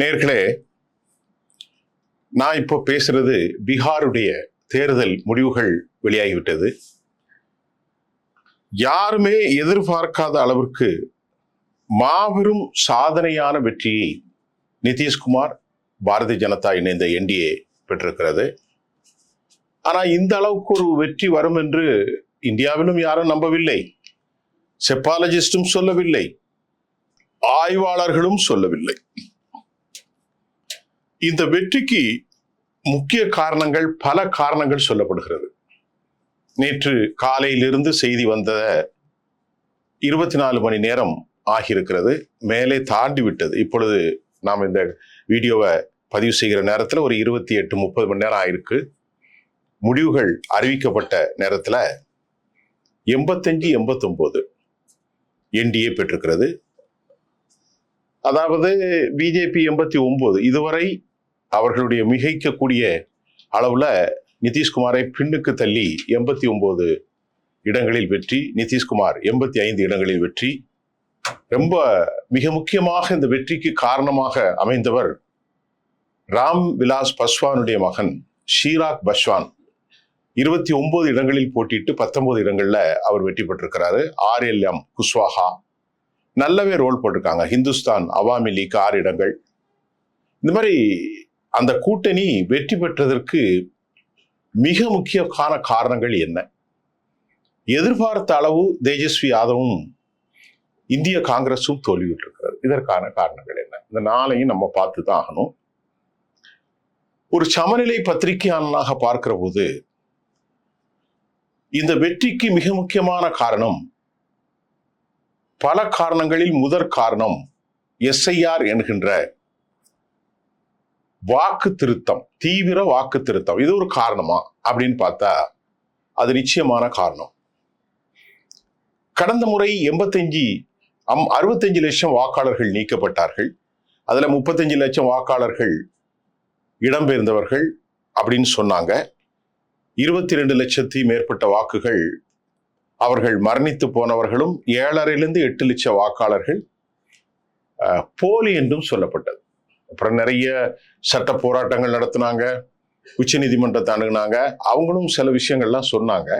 நேர்களே நான் இப்போ பேசுறது பீகாருடைய தேர்தல் முடிவுகள் வெளியாகிவிட்டது. யாருமே எதிர்பார்க்காத அளவிற்கு மாபெரும் சாதனையான வெற்றியை நிதிஷ்குமார் பாரதிய ஜனதா இணைந்த என்டிஏ பெற்றிருக்கிறது. ஆனால் இந்த அளவுக்கு ஒரு வெற்றி வரும் என்று இந்தியாவிலும் யாரும் நம்பவில்லை. செப்பாலஜிஸ்டும் சொல்லவில்லை. ஆய்வாளர்களும் சொல்லவில்லை. இந்த வெற்றிக்கு முக்கிய காரணங்கள் பல காரணங்கள் சொல்லப்படுகிறது. நேற்று காலையிலிருந்து செய்தி வந்த இருபத்தி நாலு மணி நேரம் ஆகியிருக்கிறது. மேலே தாண்டி விட்டது. இப்பொழுது நாம் இந்த வீடியோவை பதிவு செய்கிற நேரத்தில் ஒரு இருபத்தி எட்டு முப்பது மணி நேரம் ஆயிருக்கு. முடிவுகள் அறிவிக்கப்பட்ட நேரத்தில் எண்பத்தஞ்சு எண்பத்தொம்போது என்டிஏ பெற்றிருக்கிறது. அதாவது பிஜேபி எண்பத்தி ஒன்பது இதுவரை அவர்களுடைய மிகைக்கக்கூடிய அளவில் நிதிஷ்குமாரை பின்னுக்கு தள்ளி எண்பத்தி ஒன்பது இடங்களில் வெற்றி நிதிஷ்குமார் எண்பத்தி ஐந்து இடங்களில் வெற்றி. ரொம்ப மிக முக்கியமாக இந்த வெற்றிக்கு காரணமாக அமைந்தவர் ராம் விலாஸ் பஸ்வானுடைய மகன் ஷீராக் பஸ்வான். இருபத்தி ஒன்பது இடங்களில் போட்டிட்டு பத்தொன்பது இடங்களில் அவர் வெற்றி பெற்றிருக்கிறாரு. R L M Kushwaha. நல்லாவே ரோல் போட்டிருக்காங்க. ஹிந்துஸ்தான் அவாமி லீக் ஆறு இடங்கள் இந்த மாதிரி அந்த கூட்டணி வெற்றி பெற்றதற்கு மிக முக்கியமான காரணங்கள் என்ன? எதிர்பார்த்த அளவு தேஜஸ்வி யாதவும் இந்திய காங்கிரஸும் தோல்வியிட்டிருக்கிறது இதற்கான காரணங்கள் என்ன? இந்த நாளையும் நம்ம பார்த்து தான் ஆகணும். ஒரு சமநிலை பத்திரிகையாளனாக பார்க்கிற போது இந்த வெற்றிக்கு மிக முக்கியமான காரணம் பல காரணங்களில் முதற் காரணம் எஸ்ஐஆர் என்கின்ற வாக்கு திருத்தம் தீவிர வாக்கு திருத்தம் இது ஒரு காரணமா? அப்படின்னு பார்த்தா அது நிச்சயமான காரணம். கடந்த முறை எண்பத்தஞ்சு அம் அறுபத்தஞ்சு லட்சம் வாக்காளர்கள் நீக்கப்பட்டார்கள். அதில் முப்பத்தஞ்சு லட்சம் வாக்காளர்கள் இடம்பெயர்ந்தவர்கள் அப்படின்னு சொன்னாங்க. இருபத்தி ரெண்டு லட்சத்தி மேற்பட்ட வாக்குகள் அவர்கள் மரணித்து போனவர்களும் ஏழரையிலிருந்து எட்டு லட்சம் வாக்காளர்கள் போலி என்றும் சொல்லப்பட்டது. அப்புறம் நிறைய சட்ட போராட்டங்கள் நடத்தினாங்க உச்ச நீதிமன்றத்தை அணுகுனாங்க அவங்களும் சில விஷயங்கள்லாம் சொன்னாங்க.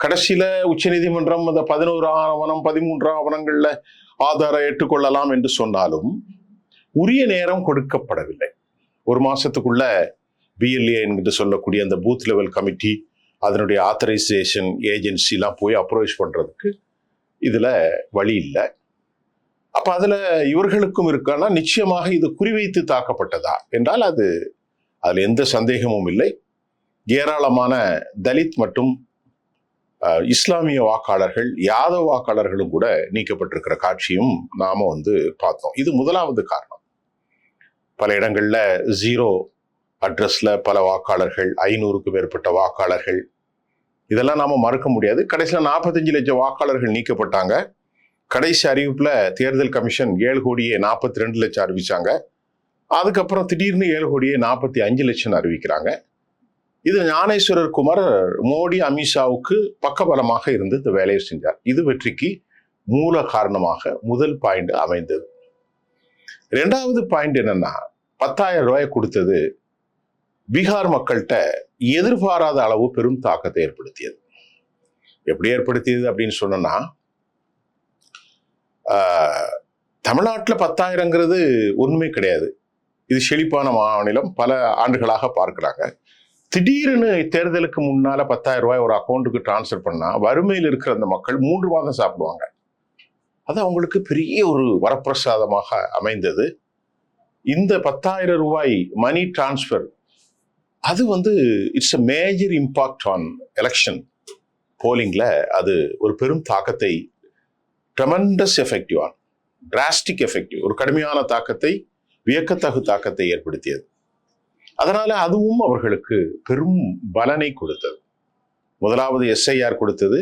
கடைசியில உச்ச நீதிமன்றம் அந்த பதினோரு ஆவணம் பதிமூன்று ஆவணங்கள்ல ஆதாரம் ஏற்றுக்கொள்ளலாம் என்று சொன்னாலும் உரிய நேரம் கொடுக்கப்படவில்லை. ஒரு மாசத்துக்குள்ள பிஎல்ஏ என்று சொல்லக்கூடிய அந்த பூத் லெவல் கமிட்டி அதனுடைய ஆத்தரைசேஷன் ஏஜென்சிலாம் போய் அப்ரோச் பண்ணுறதுக்கு இதில் வழி இல்லை. அப்போ அதில் இவர்களுக்கும் இருக்கானா நிச்சயமாக இது குறிவைத்து தாக்கப்பட்டதா? என்றால் அது அதில் எந்த சந்தேகமும் இல்லை. ஏராளமான தலித் மற்றும் இஸ்லாமிய வாக்காளர்கள் யாதவ வாக்காளர்களும் கூட நீக்கப்பட்டிருக்கிற காட்சியும் நாம வந்து பார்த்தோம். இது முதலாவது காரணம். பல இடங்களில் ஜீரோ அட்ரஸில் பல வாக்காளர்கள் ஐநூறுக்கு மேற்பட்ட வாக்காளர்கள் இதெல்லாம் நாம் மறுக்க முடியாது. கடைசியில் நாற்பத்தஞ்சு லட்சம் வாக்காளர்கள் நீக்கப்பட்டாங்க. கடைசி அறிவிப்பில் தேர்தல் கமிஷன் ஏழு கோடியே நாற்பத்தி ரெண்டு லட்சம் அறிவித்தாங்க அதுக்கப்புறம் திடீர்னு ஏழு கோடியே நாற்பத்தி அஞ்சு லட்சம் அறிவிக்கிறாங்க. இது ஞானேஸ்வரர் குமார் மோடி அமித்ஷாவுக்கு பக்கபலமாக இருந்து இந்த வேலையை செஞ்சார். இது வெற்றிக்கு மூல காரணமாக முதல் பாயிண்ட் அமைந்தது. ரெண்டாவது பாயிண்ட் என்னன்னா பத்தாயிரம் ரூபாய் கொடுத்தது பீகார் மக்கள்கிட்ட எதிர்பாராத அளவு பெரும் தாக்கத்தை ஏற்படுத்தியது. எப்படி ஏற்படுத்தியது அப்படின்னு சொன்னோம்னா தமிழ்நாட்டில் பத்தாயிரங்கிறது ஒன்றுமே கிடையாது. இது செழிப்பான மாநிலம் பல ஆண்டுகளாக பார்க்குறாங்க. திடீர்னு தேர்தலுக்கு முன்னால் பத்தாயிரம் ரூபாய் ஒரு அக்கௌண்ட்டுக்கு டிரான்ஸ்ஃபர் பண்ணால் வறுமையில் இருக்கிற அந்த மக்கள் மூன்று மாதம் சாப்பிடுவாங்க. அது அவங்களுக்கு பெரிய ஒரு வரப்பிரசாதமாக அமைந்தது. இந்த பத்தாயிரம் ரூபாய் மணி டிரான்ஸ்ஃபர் அது வந்து it's a major impact on election போலிங்கில் அது ஒரு பெரும் தாக்கத்தை tremendous effective on drastic effective ஒரு கடுமையான தாக்கத்தை வியக்கத்தகு தாக்கத்தை ஏற்படுத்தியது. அதனால அதுவும் அவர்களுக்கு பெரும் பலனை கொடுத்தது. முதலாவது எஸ்ஐஆர் கொடுத்தது.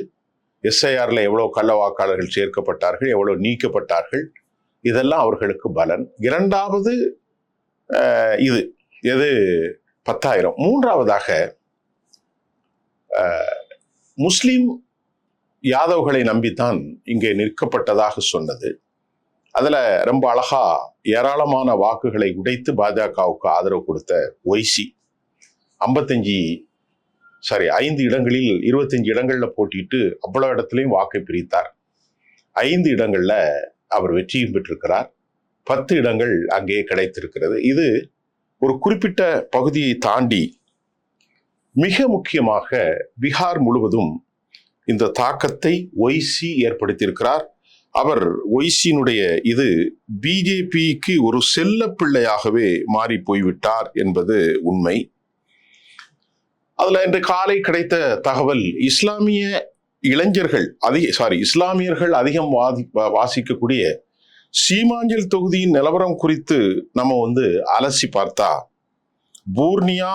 எஸ்ஐஆரில் எவ்வளோ கள்ள வாக்காளர்கள் சேர்க்கப்பட்டார்கள் எவ்வளோ நீக்கப்பட்டார்கள் இதெல்லாம் அவர்களுக்கு பலன். இரண்டாவது இது எது? பத்தாயிரம். மூன்றாவதாக முஸ்லீம் முஸ்லிம் யாதவ்களை நம்பித்தான் இங்கே நிற்கப்பட்டதாக சொன்னது. அதில் ரொம்ப அழகா ஏராளமான வாக்குகளை உடைத்து பாஜகவுக்கு ஆதரவு கொடுத்த ஒய்சி. ஐம்பத்தஞ்சு சாரி ஐந்து இடங்களில் இருபத்தஞ்சு இடங்களில் போட்டிட்டு அவ்வளோ இடத்துலையும் வாக்கை பிரித்தார். ஐந்து இடங்களில் அவர் வெற்றியும் பெற்றிருக்கிறார். பத்து இடங்கள் அங்கே கிடைத்திருக்கிறது. இது ஒரு குறிப்பிட்ட பகுதியை தாண்டி மிக முக்கியமாக பீகார் முழுவதும் இந்த தாக்கத்தை ஒய்சி ஏற்படுத்தியிருக்கிறார். அவர் ஒய்சியினுடைய இது பிஜேபிக்கு ஒரு செல்ல பிள்ளையாகவே மாறி போய்விட்டார் என்பது உண்மை. அதில் இன்று காலை கிடைத்த தகவல் இஸ்லாமிய இளைஞர்கள் அதிக சாரி இஸ்லாமியர்கள் அதிகம் வாதி வாசிக்கக்கூடிய சீமாஞ்சல் தொகுதியின் நிலவரம் குறித்து நம்ம வந்து அலசி பார்த்தா பூர்னியா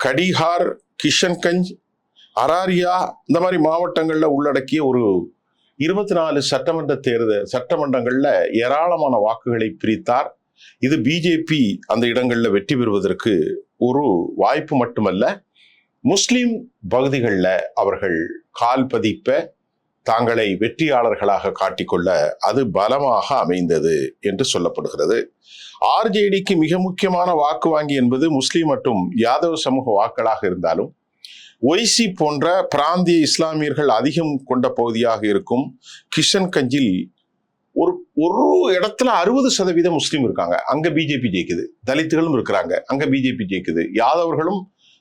கடிஹார் கிஷன்கஞ்ச் அராரியா இந்த மாதிரி மாவட்டங்களில் உள்ளடக்கிய ஒரு இருபத்தி நாலு சட்டமன்ற தேர்தல் சட்டமன்றங்களில் ஏராளமான வாக்குகளை பிரித்தார். இது பிஜேபி அந்த இடங்களில் வெற்றி பெறுவதற்கு ஒரு வாய்ப்பு மட்டுமல்ல முஸ்லீம் பகுதிகளில் அவர்கள் கால் பதிப்ப தாங்களை வெற்றியாளர்களாக காட்டிக்கொள்ள அது பலமாக அமைந்தது என்று சொல்லப்படுகிறது. ஆர்ஜேடிக்கு மிக முக்கியமான வாக்கு வாங்கி என்பது முஸ்லீம் மற்றும் யாதவ சமூக வாக்களாக இருந்தாலும் ஒய்சி போன்ற பிராந்திய இஸ்லாமியர்கள் அதிகம் கொண்ட பகுதியாக இருக்கும் கிஷன்கஞ்சில் ஒரு ஒரு இடத்துல அறுபது சதவீதம் முஸ்லீம் இருக்காங்க. அங்க பிஜேபி ஜெயிக்குது தலித்துகளும் இருக்கிறாங்க. அங்க பிஜேபி ஜெயிக்குது. யாதவர்களும்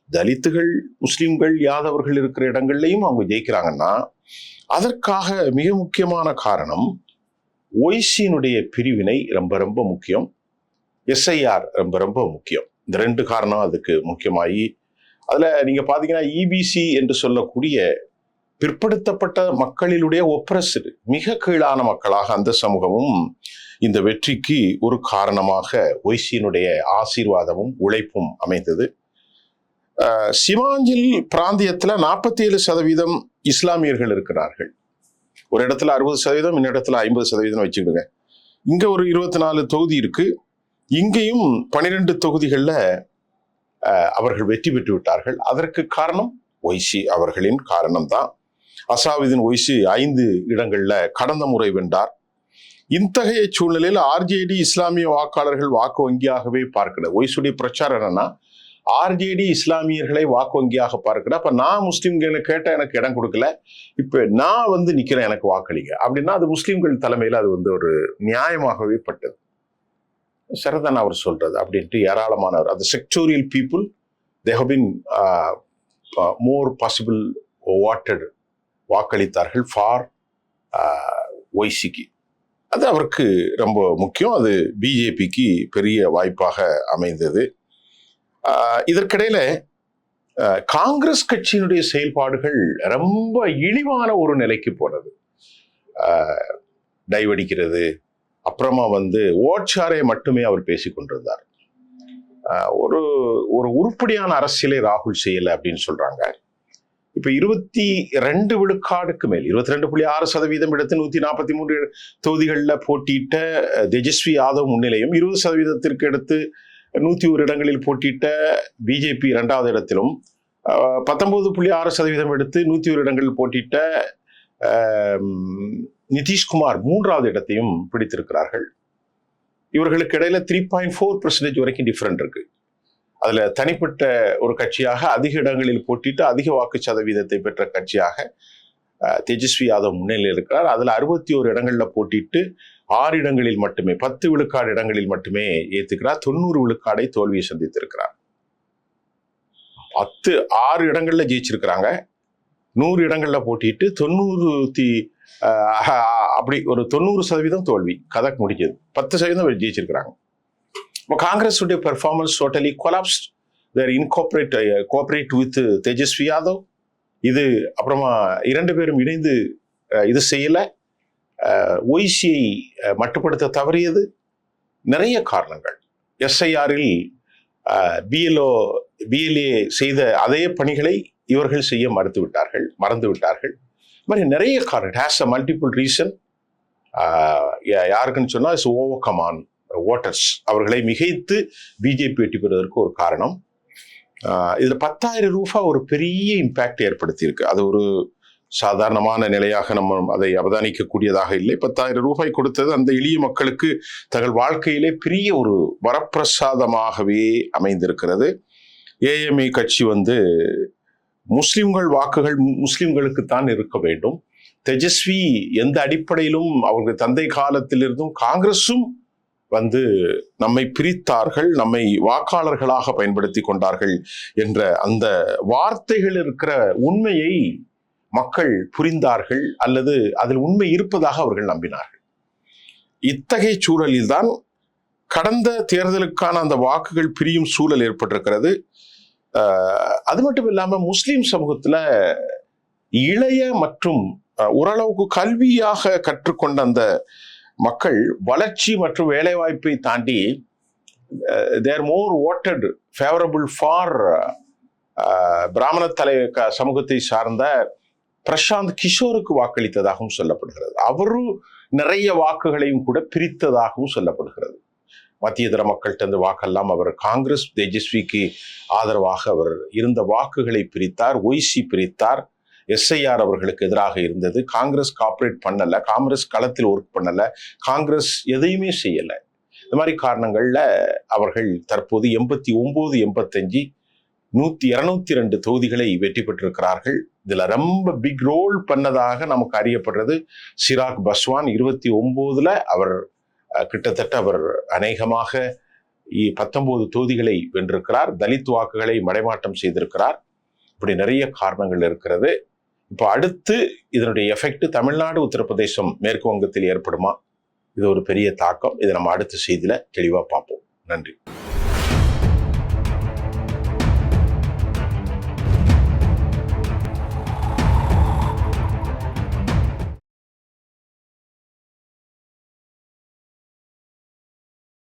தலித்துகள் முஸ்லீம்கள் யாதவர்கள் இருக்கிற இடங்கள்லையும் அவங்க ஜெயிக்கிறாங்கன்னா அதற்காக மிக முக்கியமான காரணம் ஒய்சியினுடைய பிரிவினை ரொம்ப ரொம்ப முக்கியம். எஸ்ஐஆர் ரொம்ப ரொம்ப முக்கியம். இந்த ரெண்டு காரணம் அதுக்கு முக்கியமாகி அதில் நீங்கள் பார்த்தீங்கன்னா இபிசி என்று சொல்லக்கூடிய பிற்படுத்தப்பட்ட மக்களினுடைய ஒப்ரஸ்டு மிக கீழான மக்களாக அந்த சமூகமும் இந்த வெற்றிக்கு ஒரு காரணமாக ஒய்சியினுடைய ஆசீர்வாதமும் உழைப்பும் அமைந்தது. சிவாஞ்சில் சிமாஞ்சில் நாற்பத்தி ஏழு சதவீதம் இஸ்லாமியர்கள் இருக்கிறார்கள். ஒரு இடத்துல அறுபது சதவீதம் இன்னொரு இடத்துல ஐம்பது சதவீதம் வச்சுக்கிடுங்க இங்கே ஒரு இருபத்தி நாலு தொகுதி இருக்கு. இங்கேயும் பனிரெண்டு தொகுதிகளில் அவர்கள் வெற்றி பெற்று விட்டார்கள். அதற்கு காரணம் ஒய்சி அவர்களின் காரணம்தான். அசாவுதீன் ஒய்சி ஐந்து இடங்களில் கடந்த முறை வென்றார். இத்தகைய சூழ்நிலையில் ஆர்ஜேடி இஸ்லாமிய வாக்காளர்கள் வாக்கு வங்கியாகவே பார்க்கல. ஒய்சுடைய பிரச்சாரம் என்னன்னா ஆர்ஜேடி இஸ்லாமியர்களை வாக்கு வங்கியாக பார்க்கிற அப்போ நான் முஸ்லீம்கள் கேட்டால் எனக்கு இடம் கொடுக்கல. இப்போ நான் வந்து நிற்கிறேன் எனக்கு வாக்களிங்க. அப்படின்னா அது முஸ்லீம்கள் தலைமையில் அது வந்து ஒரு நியாயமாகவே பட்டது. சரதன் அவர் சொல்றது அப்படின்ட்டு ஏராளமானவர். அந்த sectoral people they have been more possible voted வாக்களித்தார்கள் for ஒய்சிக்கு uh, அது அவருக்கு ரொம்ப முக்கியம். அது பிஜேபிக்கு பெரிய வாய்ப்பாக அமைந்தது. இதற்கிடையில காங்கிரஸ் கட்சியினுடைய செயல்பாடுகள் ரொம்ப இழிவான ஒரு நிலைக்கு போனது. டைவடிக்கிறது அப்புறமா வந்து ஓட்சாரை மட்டுமே அவர் பேசிக் கொண்டிருந்தார். ஒரு ஒரு உருப்படியான அரசியலை ராகுல் செய்யலை அப்படின்னு சொல்றாங்க. இப்போ இருபத்தி ரெண்டு விழுக்காடுக்கு மேல் இருபத்தி ரெண்டு புள்ளி ஆறு சதவீதம் எடுத்து நூத்தி நாற்பத்தி மூன்று தொகுதிகளில் போட்டியிட்ட தேஜஸ்வி யாதவ் முன்னிலையும் இருபது சதவீதத்திற்கு எடுத்து நூத்தி ஒரு இடங்களில் போட்டியிட்ட பிஜேபி இரண்டாவது இடத்திலும் பத்தொன்பது புள்ளி ஆறு சதவீதம் எடுத்து நூத்தி ஒரு இடங்களில் போட்டியிட்ட நிதிஷ்குமார் மூன்றாவது இடத்தையும் பிடித்திருக்கிறார்கள். இவர்களுக்கு இடையில த்ரீ பாயிண்ட் ஃபோர் பர்சன்டேஜ் வரைக்கும் டிஃப்ரெண்ட் இருக்கு. அதுல தனிப்பட்ட ஒரு கட்சியாக அதிக இடங்களில் போட்டிட்டு அதிக வாக்கு சதவீதத்தை பெற்ற கட்சியாக தேஜஸ்வி யாதவ் முன்னிலையில் இருக்கிறார். அதுல அறுபத்தி ஒரு இடங்கள்ல போட்டிட்டு ஆறு இடங்களில் மட்டுமே பத்து விழுக்காடு இடங்களில் மட்டுமே ஏத்துக்கிறார். தொண்ணூறு விழுக்காடை தோல்வியை சந்தித்திருக்கிறார். பத்து ஆறு இடங்கள்ல ஜெயிச்சிருக்கிறாங்க. நூறு இடங்கள்ல போட்டிட்டு தொண்ணூறு அப்படி ஒரு தொண்ணூறு சதவீதம் தோல்வி. கதக் முடிஞ்சது பத்து சதவீதம் ஜெயிச்சிருக்கிறாங்க. இப்போ காங்கிரஸுடைய performance totally collapsed there incorporate cooperate with Tejashwi Yadav. இது அப்புறமா இரண்டு பேரும் இணைந்து இது செய்யலை. ஒய்சியை மட்டுப்படுத்த தவறியது. நிறைய காரணங்கள். எஸ்ஐஆரில் பிஎல்ஓ பிஎல்ஏ செய்த அதே பணிகளை இவர்கள் செய்ய மறுத்து விட்டார்கள் மறந்து விட்டார்கள் இது மாதிரி நிறைய காரணம் ஹேஸ் அ மல்டிபிள் ரீசன் யாருக்குன்னு சொன்னால் இட்ஸ் ஓவர் கமான் ஓட்டர்ஸ் அவர்களை மிகைத்து பிஜேபி வெற்றி பெறுவதற்கு ஒரு காரணம். இதில் பத்தாயிரம் ரூபா ஒரு பெரிய இம்பேக்ட் ஏற்படுத்தியிருக்கு. அது ஒரு சாதாரணமான நிலையாக நம்ம அதை அவதானிக்கக்கூடியதாக இல்லை. பத்தாயிரம் ரூபாய் கொடுத்தது அந்த எளிய மக்களுக்கு தங்கள் வாழ்க்கையிலே பெரிய ஒரு வரப்பிரசாதமாகவே அமைந்திருக்கிறது. ஏஎம்ஏ கட்சி வந்து முஸ்லிம்கள் வாக்குகள் முஸ்லிம்களுக்குத்தான் இருக்க வேண்டும். தேஜஸ்வி எந்த அடிப்படையிலும் அவர்கள் தந்தை காலத்திலிருந்தும் காங்கிரஸும் வந்து நம்மை பிரித்தார்கள் நம்மை வாக்காளர்களாக பயன்படுத்தி கொண்டார்கள் என்ற அந்த வார்த்தைகள் இருக்கிற உண்மையை மக்கள் புரிந்தார்கள் அல்லது அதில் உண்மை இருப்பதாக அவர்கள் நம்பினார்கள். இத்தகைய சூழலில்தான் கடந்த தேர்தலுக்கான அந்த வாக்குகள் பிரியும் சூழல் ஏற்பட்டிருக்கிறது. அது மட்டும் இல்லாமல் முஸ்லீம் சமூகத்தில் இளைய மற்றும் ஓரளவுக்கு கல்வியாக கற்றுக்கொண்ட அந்த மக்கள் வளர்ச்சி மற்றும் வேலைவாய்ப்பை தாண்டி they're more voted favourable for பிராமண தலை க- சமூகத்தை சார்ந்த பிரசாந்த் கிஷோருக்கு வாக்களித்ததாகவும் சொல்லப்படுகிறது. அவரும் நிறைய வாக்குகளையும் கூட பிரித்ததாகவும் சொல்லப்படுகிறது. மத்திய தர மக்கள்கிட்ட இருந்து வாக்கெல்லாம் அவர் காங்கிரஸ் தேஜஸ்விக்கு ஆதரவாக அவர் இருந்த வாக்குகளை பிரித்தார் ஒய்சி பிரித்தார். எஸ்ஐஆர் அவர்களுக்கு எதிராக இருந்தது. காங்கிரஸ் காப்பரேட் பண்ணலை. காங்கிரஸ் களத்தில் ஒர்க் பண்ணலை. காங்கிரஸ் எதையுமே செய்யலை. இந்த மாதிரி காரணங்களில் அவர்கள் தற்போது எண்பத்தி ஒம்பது எண்பத்தஞ்சு நூத்தி இருநூத்தி ரெண்டு தொகுதிகளை வெற்றி பெற்றிருக்கிறார்கள். இதுல ரொம்ப பிக் ரோல் பண்ணதாக நமக்கு அறியப்படுறது சிராக் பஸ்வான். இருபத்தி ஒன்பதுல அவர் கிட்டத்தட்ட அவர் அநேகமாக இ- பத்தொன்பது தொகுதிகளை வென்றிருக்கிறார். தலித் வாக்குகளை மடைமாட்டம் செய்திருக்கிறார். இப்படி நிறைய காரணங்கள் இருக்கிறது. இப்போ அடுத்து இதனுடைய எஃபெக்ட் தமிழ்நாடு உத்தரப்பிரதேசம் மேற்கு வங்கத்தில் ஏற்படுமா? இது ஒரு பெரிய தாக்கம். இதை நம்ம அடுத்த செய்தியில தெளிவாக பார்ப்போம். நன்றி.